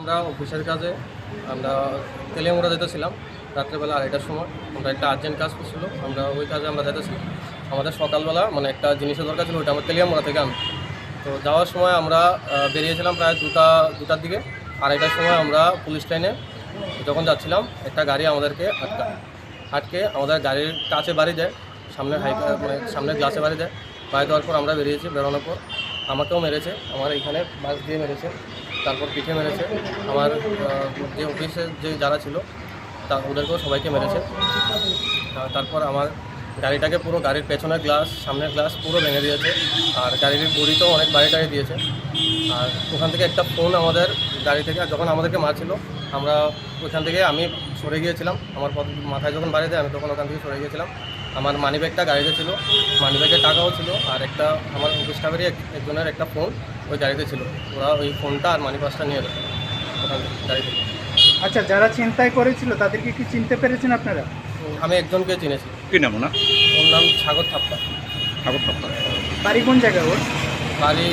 আমরা অফিসের কাজে, আমরা তেলেঙ্গুড়া যেতেছিলাম, রাত্রেবেলা আড়াইটার সময়। আমরা একটা আর্জেন্ট কাজ করছিল, আমরা ওই কাজে আমরা যেতেছিলাম আমাদের সকালবেলা মানে একটা জিনিসের দরকার ছিল, ওইটা আমরা তেলিয়ামুড়া থেকে আনতে। তো যাওয়ার সময় আমরা বেরিয়েছিলাম প্রায় দুটা, দুটার দিকে। আড়াইটার সময় আমরা পুলিশ লাইনে যখন যাচ্ছিলাম, একটা গাড়ি আমাদেরকে আটকা আটকে আমাদের গাড়ির কাছে বাড়ি দেয়, সামনে হাই মানে সামনে গ্লাসে বাড়ি দেয়। বাড়ি দেওয়ার পর আমরা বেরিয়েছি, বেরোনোর পর। আমাকেও মেরেছে, আমার এখানে বাস দিয়ে মেরেছে। তারপর পিঠে মেরেছে। আমার যে অফিসে যে যারা ছিল, তা ওদেরকেও সবাইকে মেরেছে। তারপর আমার গাড়িটাকে পুরো গাড়ির পেছনের গ্লাস সামনের গ্লাস পুরো ভেঙে দিয়েছে। আর গাড়ির বড়িতেও অনেক বাড়ি টাড়ি দিয়েছে। আর ওখান থেকে একটা ফোন আমাদের গাড়ি থেকে, যখন আমাদেরকে মারছিল, আমরা ওখান থেকে আমি সরে গিয়েছিলাম। আমার মাথায় যখন বাড়ি দেয়, আমি তখন ওখান থেকে সরে গিয়েছিলাম। আমার মানি ব্যাগটা গাড়িতে ছিল। মানি ব্যাগের টাকাও ছিল। আর একটা, আমার অফিস স্টাফেরই একজনের একটা ফোন ওই গাড়িতে ছিল। ওরা ওই ফোনটা আর মানি পাসটা নিয়ে গেল। ওখান থেকে আচ্ছা যারা চিন্তায় করেছিল তাদেরকে কি চিনতে পেরেছেন আপনারা? আমি একজনকে চিনেছি। কি নাম না ওর নাম সাগর থাপ্পা। সাগর থাপ্পা। বাড়ি কোন জায়গায় ওর? বাড়ি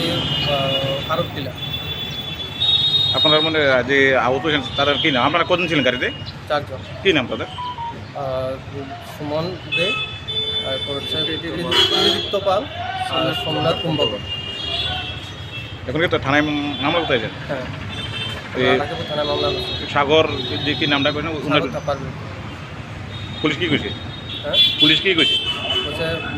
আরব টিলা আপনার মানে যে আহত হয়েছেন তাদের কি নাম? আপনারা কজন ছিলেন গাড়িতে? চারজন। কি নাম তাদের? সুমন দে তারপর হচ্ছে পাল আর সোমনাথ কুম্ভকর এখন কি তো থানায় মামলা কোথায় যান হ্যাঁ। সাগর যে কি নামটা করেন পুলিশ কি কইছে? হ্যাঁ? পুলিশ কি কইছে?